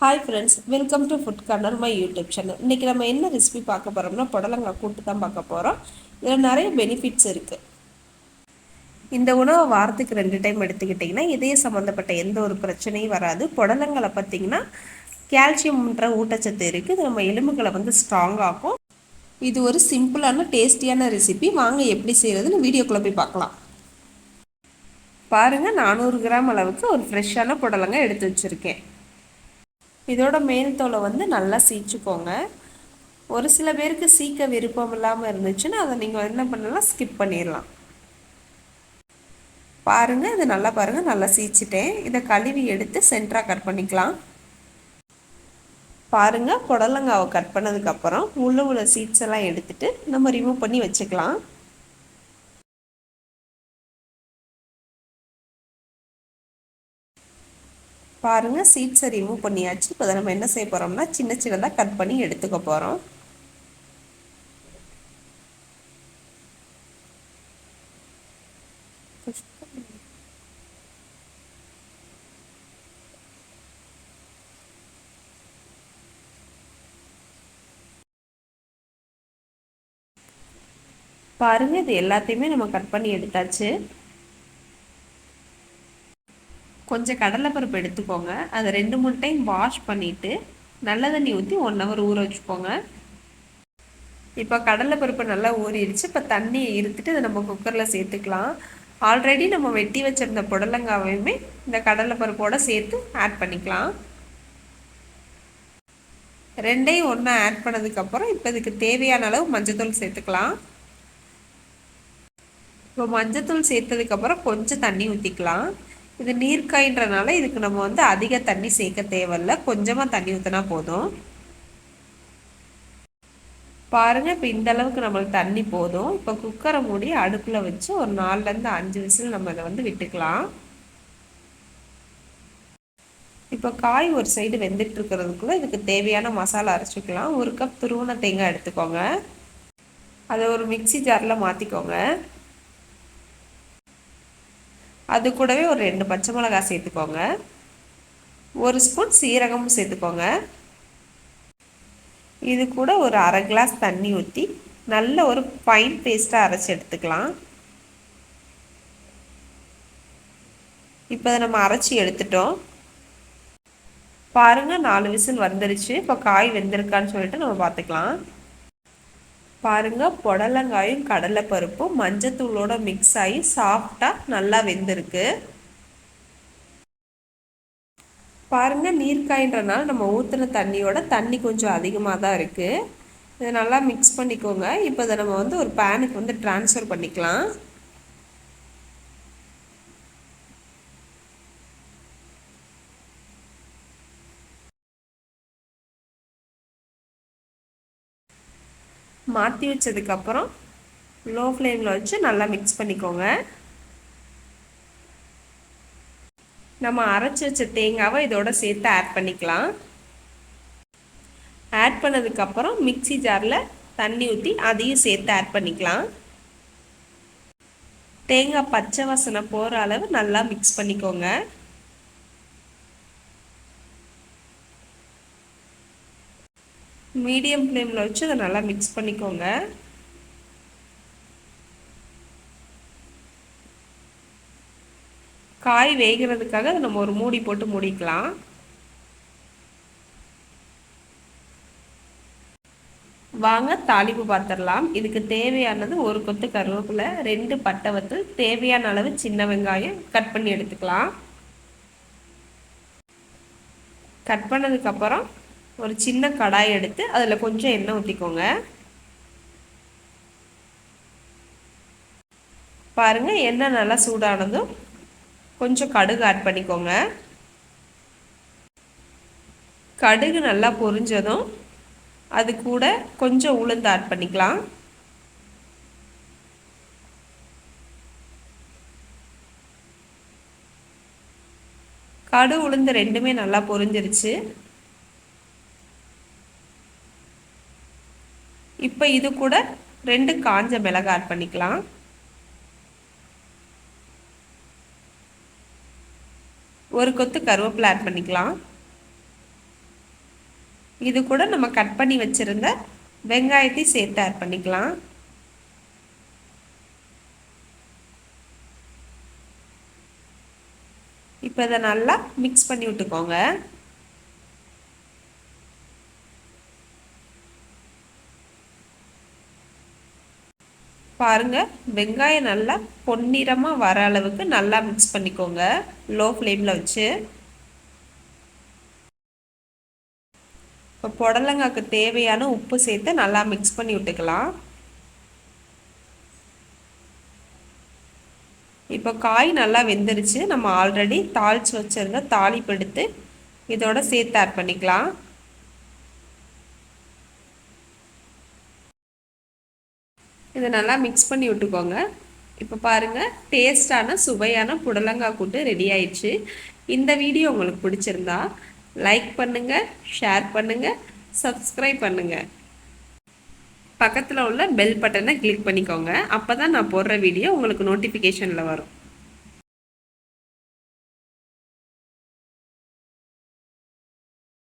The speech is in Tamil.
Hi friends welcome to food corner my YouTube channel இன்றைக்கி நம்ம என்ன ரெசிபி பார்க்க போகிறோம்னா புடலங்காய் கூட்டு தான் பார்க்க போகிறோம் இதில் நிறைய பெனிஃபிட்ஸ் இருக்குது இந்த உணவை வாரத்துக்கு ரெண்டு டைம் எடுத்துக்கிட்டிங்கன்னா இதய சம்மந்தப்பட்ட எந்த ஒரு பிரச்சனையும் வராது. புடலங்களை பார்த்திங்கன்னா கால்சியம்ன்ற ஊட்டச்சத்து இருக்குது இது நம்ம எலும்புகளை வந்து ஸ்ட்ராங் ஆகும் இது ஒரு சிம்பிளான டேஸ்டியான ரெசிபி வாங்க எப்படி செய்கிறதுன்னு வீடியோக்குள்ளே போய் பார்க்கலாம். பாருங்கள் நானூறு கிராம் அளவுக்கு ஒரு ஃப்ரெஷ்ஷான புடலங்காய் எடுத்து வச்சுருக்கேன். இதோட மேல் தோலை வந்து நல்லா சீச்சுக்கோங்க. ஒரு சில பேருக்கு சீக்க விருப்பம் இல்லாமல் இருந்துச்சுன்னா அதை நீங்கள் என்ன பண்ணலாம்? ஸ்கிப் பண்ணிடலாம் பாருங்கள் இது நல்லா பாருங்கள் நல்லா சீச்சிட்டேன். இதை கழுவி எடுத்து சென்டராக கட் பண்ணிக்கலாம். பாருங்கள் புடலங்காவை கட் பண்ணதுக்கப்புறம் உள்ள உள்ள சீட்ஸ் எல்லாம் எடுத்துகிட்டு நம்ம ரிமூவ் பண்ணி வச்சுக்கலாம். பாருங்கள் சீட்ஸை ரிமூவ் பண்ணியாச்சு. இப்போ நம்ம என்ன செய்ய போகிறோம்னா சின்ன சின்னதாக கட் பண்ணி எடுத்துக்க போகிறோம் பாருங்கள் இது எல்லாத்தையுமே நம்ம கட் பண்ணி எடுத்தாச்சு. கொஞ்சம் கடலைப்பருப்பு எடுத்துக்கோங்க. அதை ரெண்டு மூணு டைம் வாஷ் பண்ணிவிட்டு நல்ல தண்ணி ஊற்றி ஒன் ஹவர் ஊற வச்சுக்கோங்க. இப்போ கடலைப்பருப்பு நல்லா ஊறிடுச்சு. இப்போ தண்ணியை இருத்துட்டு அதை நம்ம குக்கரில் சேர்த்துக்கலாம். ஆல்ரெடி நம்ம வெட்டி வச்சுருந்த புடலங்காவையுமே இந்த கடலைப்பருப்போடு சேர்த்து ஆட் பண்ணிக்கலாம். ரெண்டையும் ஒன்றா ஆட் பண்ணதுக்கப்புறம் இப்போ இதுக்கு தேவையான அளவு மஞ்சத்தூள் சேர்த்துக்கலாம். இப்போ மஞ்சத்தூள் சேர்த்ததுக்கப்புறம் கொஞ்சம் தண்ணி ஊற்றிக்கலாம் இது நீர்க்காயின்றனால இதுக்கு நம்ம வந்து அதிக தண்ணி சேர்க்க தேவையில்ல. கொஞ்சமாக தண்ணி ஊற்றினா போதும். பாருங்கள் இப்போ இந்த அளவுக்கு நம்மளுக்கு தண்ணி போதும். இப்போ குக்கரை மூடி அடுப்பில் வச்சு ஒரு நாலுலேருந்து அஞ்சு விசில் நம்ம இதை வந்து விட்டுக்கலாம். இப்போ காய் ஒரு சைடு வெந்துட்டு இருக்கிறதுக்குள்ள இதுக்கு தேவையான மசாலா அரைச்சிக்கலாம். ஒரு கப் துருவன தேங்காய் எடுத்துக்கோங்க. அதை ஒரு மிக்சி ஜாரில் மாற்றிக்கோங்க அது கூடவே ஒரு ரெண்டு பச்சை மிளகாய் சேர்த்துக்கோங்க. ஒரு ஸ்பூன் சீரகமும் சேர்த்துக்கோங்க. இது கூட ஒரு அரை கிளாஸ் தண்ணி ஊற்றி நல்ல ஒரு ஃபைன் பேஸ்ட்டாக அரைச்சி எடுத்துக்கலாம். இப்போ அதை நம்ம அரைச்சி எடுத்துட்டோம். பாருங்கள் நாலு விசில் வந்துருச்சு. இப்போ காய் வெந்திருக்கான்னு சொல்லிட்டு நம்ம பார்த்துக்கலாம். பாருங்கள் புடலங்காயும் கடலைப்பருப்பும் மஞ்சத்தூளோட மிக்ஸ் ஆகி சாஃப்டாக நல்லா வெந்திருக்கு. பாருங்கள் நீர்க்காயின்றனால நம்ம ஊற்றின தண்ணியோட தண்ணி கொஞ்சம் அதிகமாக தான் இருக்குது இதை நல்லா மிக்ஸ் பண்ணிக்கோங்க. இப்போ இதை நம்ம வந்து ஒரு பேனுக்கு வந்து ட்ரான்ஸ்ஃபர் பண்ணிக்கலாம். மாற்றி வச்சதுக்கப்புறம் லோ ஃப்ளேமில் வச்சு நல்லா மிக்ஸ் பண்ணிக்கோங்க. நம்ம அரைச்சி வச்ச தேங்காவை இதோட சேர்த்து ஆட் பண்ணிக்கலாம். ஆட் பண்ணதுக்கப்புறம் மிக்சி ஜாரில் தண்ணி ஊற்றி அதையும் சேர்த்து ஆட் பண்ணிக்கலாம். தேங்காய் பச்சை வாசனை போகிற அளவு நல்லா மிக்ஸ் பண்ணிக்கோங்க. மீடியம் ஃப்ளேமில் வச்சு அதை நல்லா மிக்ஸ் பண்ணிக்கோங்க. காய் வேகிறதுக்காக அதை நம்ம ஒரு மூடி போட்டு மூடிக்கலாம். வாங்க தாளிப்பு பார்த்துடலாம். இதுக்கு தேவையானது ஒரு கொத்து கருவேப்பிலை ரெண்டு பட்டை வத்து தேவையான அளவு சின்ன வெங்காயம் கட் பண்ணி எடுத்துக்கலாம். கட் பண்ணதுக்கப்புறம் ஒரு சின்ன கடாய் எடுத்து அதில் கொஞ்சம் எண்ணெய் ஊற்றிக்கோங்க பாருங்கள் எண்ணெய் நல்லா சூடானதும் கொஞ்சம் கடுகு ஆட் பண்ணிக்கோங்க. கடுகு நல்லா பொரிஞ்சதும் அது கூட கொஞ்சம் உளுந்து ஆட் பண்ணிக்கலாம். கடு உளுந்து ரெண்டுமே நல்லா பொரிஞ்சிருச்சு. இப்போ இது கூட ரெண்டு காஞ்ச மிளகாய் ஆட் பண்ணிக்கலாம். ஒரு கொத்து கருவேப்பிலை ஆட் பண்ணிக்கலாம். இது கூட நம்ம கட் பண்ணி வச்சுருந்த வெங்காயத்தை சேர்த்து ஆட் பண்ணிக்கலாம். இப்போ இதை நல்லா மிக்ஸ் பண்ணி விட்டுக்கோங்க. பாருங்கள் வெங்காயம் நல்லா பொன்னிறமாக வர அளவுக்கு நல்லா மிக்ஸ் பண்ணிக்கோங்க. லோ ஃப்ளேமில் வச்சு. இப்போ புடலங்காய்க்கு தேவையான உப்பு சேர்த்து நல்லா மிக்ஸ் பண்ணி விட்டுக்கலாம். இப்போ காய் நல்லா வெந்துருச்சு. நம்ம ஆல்ரெடி தாளித்து வச்சுருந்த தாளிப்பு எடுத்து இதோட சேர்த்து ஆட் பண்ணிக்கலாம். இதை நல்லா மிக்ஸ் பண்ணி விட்டுக்கோங்க. இப்போ பாருங்கள் டேஸ்டான சுவையான புடலங்காய் கூட்டு ரெடி ஆயிடுச்சு. இந்த வீடியோ உங்களுக்கு பிடிச்சிருந்தா லைக் பண்ணுங்கள் ஷேர் பண்ணுங்கள் சப்ஸ்கிரைப் பண்ணுங்கள் பக்கத்தில் உள்ள பெல் பட்டனை கிளிக் பண்ணிக்கோங்க. அப்போ தான் நான் போடுற வீடியோ உங்களுக்கு நோட்டிஃபிகேஷனில் வரும்.